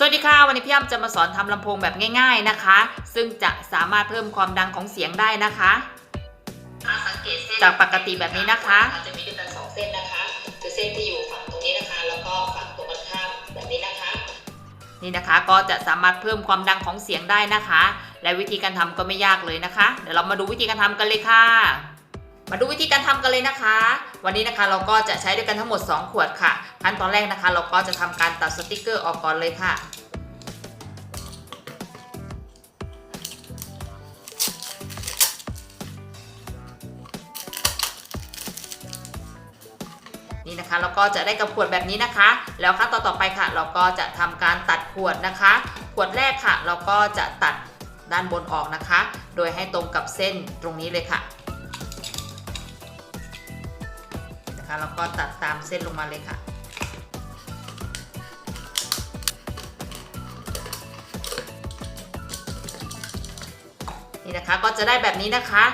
สวัสดีค่ะ วันนี้พี่อ้ำจะมาสอนทำลำโพงแบบง่าย ๆนะคะ ซึ่งจะสามารถเพิ่มความดังของเสียงได้นะคะสังเกตเส้นจากปกติแบบนี้นะคะจะมีด้วยกันสองเส้นนะคะคือเส้นที่อยู่ฝั่งตรงนี้นะคะ แล้วก็ฝั่งตรงกันข้ามแบบนี้นะคะ นี่นะคะก็จะสามารถเพิ่มความดังของเสียงได้นะคะ และวิธีการทำก็ไม่ยากเลยนะคะ เดี๋ยวเรามาดูวิธีการทำกันเลยค่ะ มาดูวิธีการทำกันเลยนะคะ วันนี้นะคะเราก็จะใช้ด้วยกันทั้งหมด 2 ขวดค่ะ ขั้นตอนแรกนะคะ เราก็จะทำการตัดสติกเกอร์ออกก่อนเลยค่ะนี่นะคะเราก็จะได้กับขวดแบบนี้นะคะ แล้วขั้นตอนต่อไปค่ะ เราก็จะทำการตัดขวดนะคะ ขวดแรกค่ะ เราก็จะตัดด้านบนออกนะคะ โดยให้ตรงกับเส้นตรงนี้เลยค่ะ นะคะ แล้วก็ตัดตามเส้นลงมาเลยค่ะ นี่นะคะก็จะได้แบบนี้นะคะ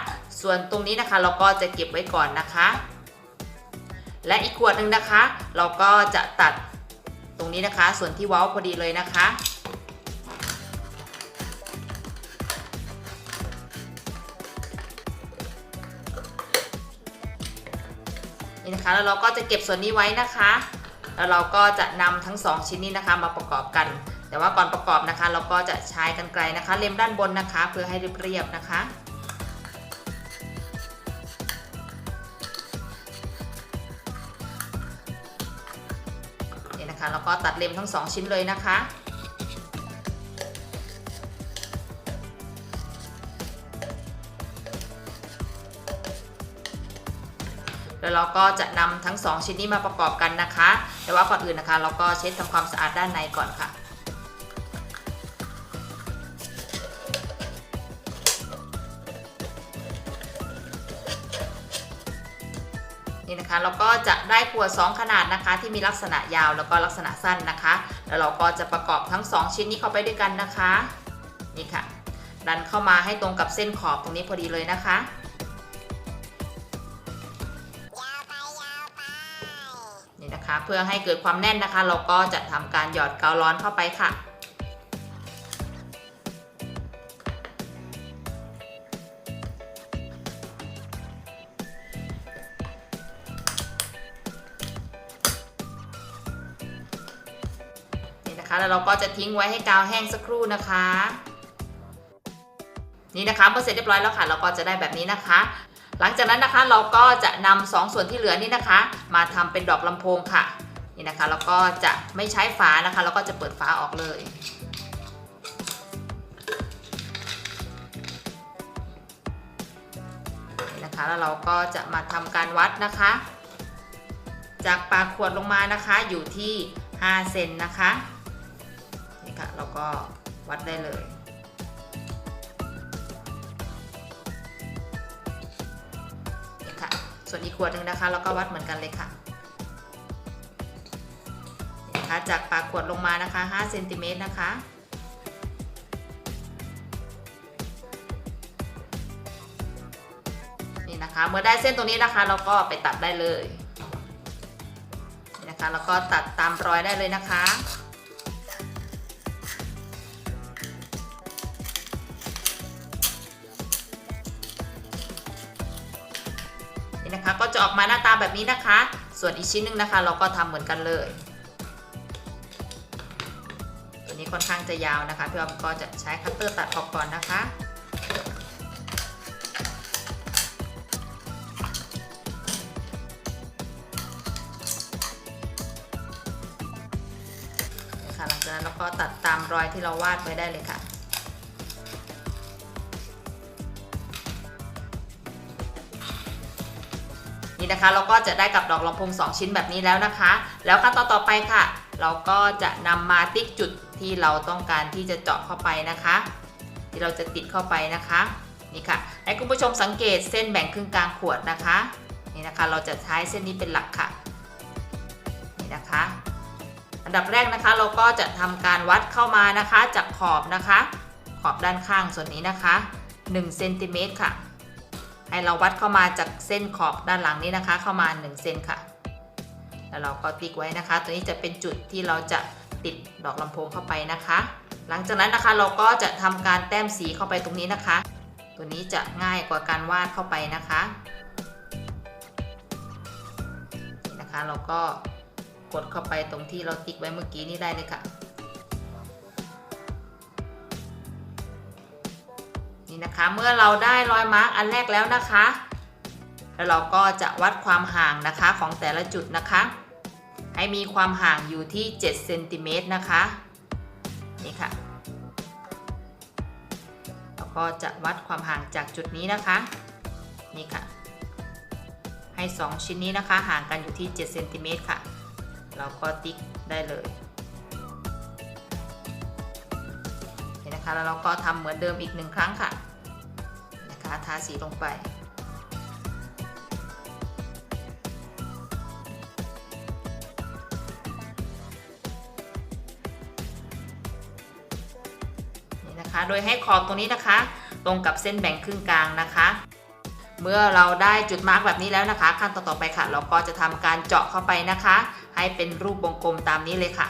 ส่วนตรงนี้นะคะเราก็จะเก็บไว้ก่อนนะคะ และอีกขวดหนึ่งนะคะ เราก็จะตัดตรงนี้นะคะ ส่วนที่เว้าพอดีเลยนะคะ นี่นะคะแล้วเราก็จะเก็บส่วนนี้ไว้นะคะ แล้วเราก็จะนำทั้งสองชิ้นนี้นะคะมาประกอบกัน แต่ว่าก่อนประกอบนะคะ เราก็จะใช้กันไกลนะคะ เล็มด้านบนนะคะ เพื่อให้เรียบๆนะคะนี่นะคะแล้วก็ตัดเล็มทั้งสองชิ้นเลยนะคะ แล้วเราก็จะนำทั้งสองชิ้นนี้มาประกอบกันนะคะ แต่ว่าก่อนอื่นนะคะ เราก็เช็ดทำความสะอาดด้านในก่อนค่ะนี่นะคะเราก็จะได้ขวด 2 ขนาดนะคะ ที่มีลักษณะยาวแล้วก็ลักษณะสั้นนะคะ แล้วเราก็จะประกอบทั้ง 2 ชิ้นนี้เข้าไปด้วยกันนะคะ นี่ค่ะ ดันเข้ามาให้ตรงกับเส้นขอบตรงนี้พอดีเลยนะคะ เพื่อให้เกิดความแน่นนะคะ เราก็จะทำการหยอดกาวร้อนเข้าไปค่ะนี่นะคะแล้วเราก็จะทิ้งไว้ให้กาวแห้งสักครู่นะคะ นี่นะคะเมื่อเสร็จเรียบร้อยแล้วค่ะ เราก็จะได้แบบนี้นะคะ หลังจากนั้นนะคะเราก็จะนำสองส่วนที่เหลือนี่นะคะ มาทำเป็นดอกลำโพงค่ะนี่นะคะแล้วก็จะไม่ใช้ฝานะคะแล้วก็จะเปิดฝาออกเลยนี่นะคะแล้วเราก็จะมาทำการวัดนะคะ จากปากขวดลงมานะคะอยู่ที่5เซนนะคะนี่ค่ะเราก็วัดได้เลย ส่วนอีกขวดหนึ่งนะคะ เราก็วัดเหมือนกันเลยค่ะนะคะจากปากขวดลงมานะคะ5เซนติเมตรนะคะนี่นะคะเมื่อได้เส้นตรงนี้นะคะ เราก็ไปตัดได้เลยนะคะแล้วก็ตัดตามรอยได้เลยนะคะ จะออกมาหน้าตาแบบนี้นะคะ ส่วนอีกชิ้นหนึ่งนะคะ เราก็ทำเหมือนกันเลย ตัวนี้ค่อนข้างจะยาวนะคะพี่ออมก็จะใช้คัตเตอร์ตัดออกก่อนนะคะหลังจากนั้นเราก็ตัดตามรอยที่เราวาดไว้ได้เลยค่ะ นี่นะคะ เราก็จะได้กับดอกลำพง2 ชิ้นแบบนี้แล้วนะคะ แล้วขั้นตอนต่อไปค่ะ เราก็จะนำมาติ๊กจุดที่เราต้องการที่จะเจาะเข้าไปนะคะ ที่เราจะติดเข้าไปนะคะนี่ค่ะให้คุณผู้ชมสังเกตเส้นแบ่งครึ่งกลางขวดนะคะนี่นะคะ เราจะใช้เส้นนี้เป็นหลักค่ะนี่นะคะ อันดับแรกนะคะ เราก็จะทำการวัดเข้ามานะคะ จากขอบนะคะ ขอบด้านข้างส่วนนี้นะคะ1เซนติเมตรค่ะ ให้เราวัดเข้ามาจากเส้นขอบด้านหลังนี้นะคะ เข้ามา1เซนค่ะ แล้วเราก็ติ๊กไว้นะคะ ตัวนี้จะเป็นจุดที่เราจะติดดอกลำโพงเข้าไปนะคะ หลังจากนั้นนะคะเราก็จะทำการแต้มสีเข้าไปตรงนี้นะคะ ตัวนี้จะง่ายกว่าการวาดเข้าไปนะคะนะคะ เราก็กดเข้าไปตรงที่เราติ๊กไว้เมื่อกี้นี่ได้เลยค่ะ นี่นะคะ เมื่อเราได้รอยมาร์กอันแรกแล้วนะคะ แล้วเราก็จะวัดความห่างนะคะของแต่ละจุดนะคะ ให้มีความห่างอยู่ที่7เซนติเมตรนะคะนี่ค่ะแล้วก็จะวัดความห่างจากจุดนี้นะคะนี่ค่ะ ให้ 2 ชิ้นนี้นะคะ ห่างกันอยู่ที่7เซนติเมตรค่ะ เราก็ติ๊กได้เลยเห็นนะคะแล้วเราก็ทำเหมือนเดิมอีกหนึ่งครั้งค่ะ ทาสีลงไป นี่นะคะ โดยให้ขอบตรงนี้นะคะ ตรงกับเส้นแบ่งครึ่งกลางนะคะ เมื่อเราได้จุดมาร์กแบบนี้แล้วนะคะ ขั้นตอนต่อไปค่ะ เราก็จะทำการเจาะเข้าไปนะคะ ให้เป็นรูปวงกลมตามนี้เลยค่ะ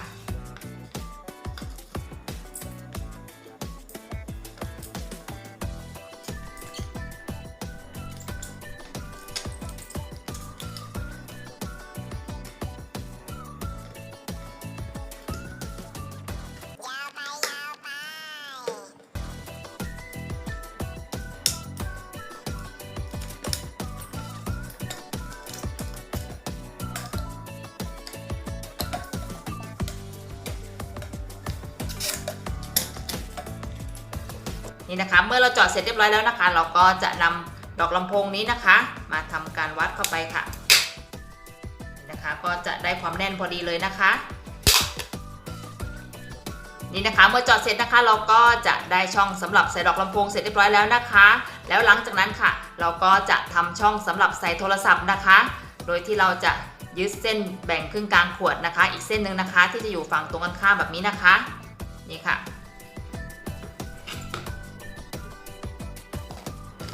นี่นะคะ เมื่อเราเจาะเสร็จเรียบร้อยแล้วนะคะ เราก็จะนำดอกลำโพงนี้นะคะ มาทำการวัดเข้าไปค่ะนะคะ ก็จะได้ความแน่นพอดีเลยนะคะนี่นะคะเมื่อจาะเสร็จนะคะเราก็จะได้ช่องสำหรับใส่ดอกลำโพงเสร็จเรียบร้อยแล้วนะคะ แล้วหลังจากนั้นค่ะ เราก็จะทำช่องสำหรับใส่โทรศัพท์นะคะ โดยที่เราจะยึดเส้นแบ่งครึ่งกลางขวดนะคะ อีกเส้นหนึ่งนะคะ ที่จะอยู่ฝั่งตรงกันข้ามแบบนี้นะคะนี่ค่ะ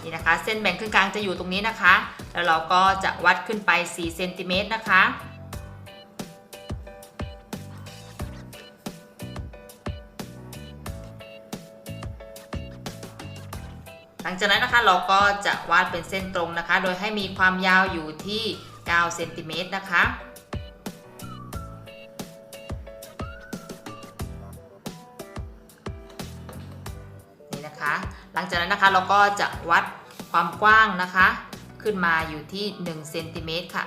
นี่นะคะ เส้นแบ่งครึ่งกลางจะอยู่ตรงนี้นะคะ แล้วเราก็จะวัดขึ้นไป4เซนติเมตรนะคะหลังจากนั้นนะคะเราก็จะวาดเป็นเส้นตรงนะคะ โดยให้มีความยาวอยู่ที่9เซนติเมตรนะคะ ลังจากนั้นนะคะเราก็จะวัดความกว้างนะคะ ขึ้นมาอยู่ที่1เซนติเมตรค่ะ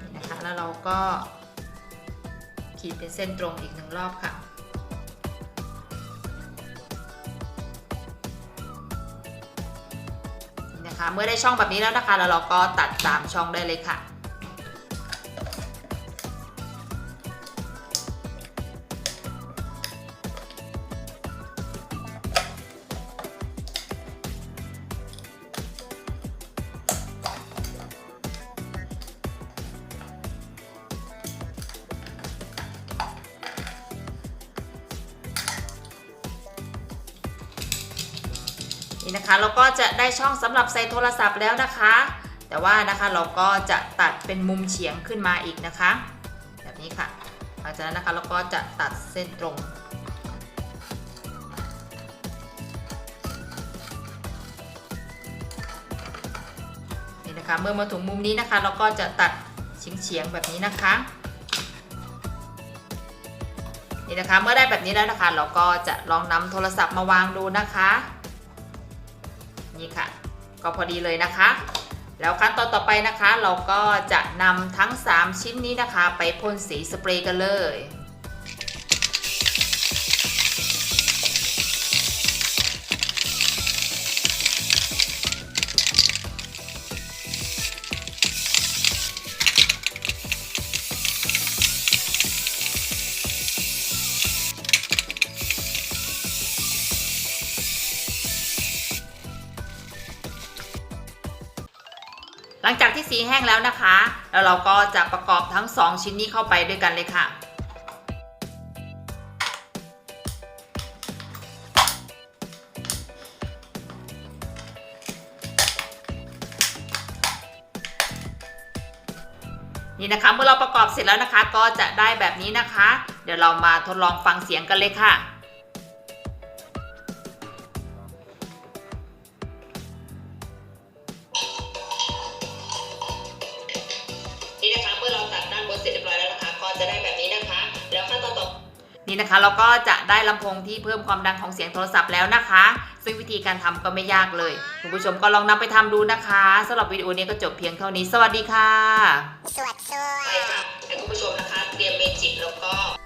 นี่นะคะ แล้วเราก็ขีดเป็นเส้นตรงอีกหนึ่งรอบค่ะ เมื่อได้ช่องแบบนี้แล้วนะคะแล้วเราก็ตัด 3 ช่องได้เลยค่ะ นี่นะคะเราก็จะได้ช่องสำหรับใส่โทรศัพท์แล้วนะคะ แต่ว่านะคะเราก็จะตัดเป็นมุมเฉียงขึ้นมาอีกนะคะ แบบนี้ค่ะหลังจากนั้นนะคะเราก็จะตัดเส้นตรงนี่นะคะเมื่อมาถึงมุมนี้นะคะ เราก็จะตัดเฉียงๆแบบนี้นะคะนี่นะคะเมื่อได้แบบนี้แล้วนะคะ เราก็จะลองนำโทรศัพท์มาวางดูนะคะ นี่ค่ะ ก็พอดีเลยนะคะ แล้วขั้นตอนต่อไปนะคะ เราก็จะนำทั้ง 3 ชิ้นนี้นะคะ ไปพ่นสีสเปรย์กันเลย หลังจากที่สีแห้งแล้วนะคะ แล้วเราก็จะประกอบทั้ง 2 ชิ้นนี้เข้าไปด้วยกันเลยค่ะนี่นะคะเมื่อเราประกอบเสร็จแล้วนะคะ ก็จะได้แบบนี้นะคะ เดี๋ยวเรามาทดลองฟังเสียงกันเลยค่ะ นี่นะคะ เราก็จะได้ลำโพงที่เพิ่มความดังของเสียงโทรศัพท์แล้วนะคะ ซึ่งวิธีการทำก็ไม่ยากเลย คุณผู้ชมก็ลองนำไปทำดูนะคะสำหรับวิดีโอนี้ก็จบเพียงเท่านี้ สวัสดีค่ะ สวัสดีไปค่ะให้คุณผู้ชมนะคะ เตรียมเมจิกแล้วก็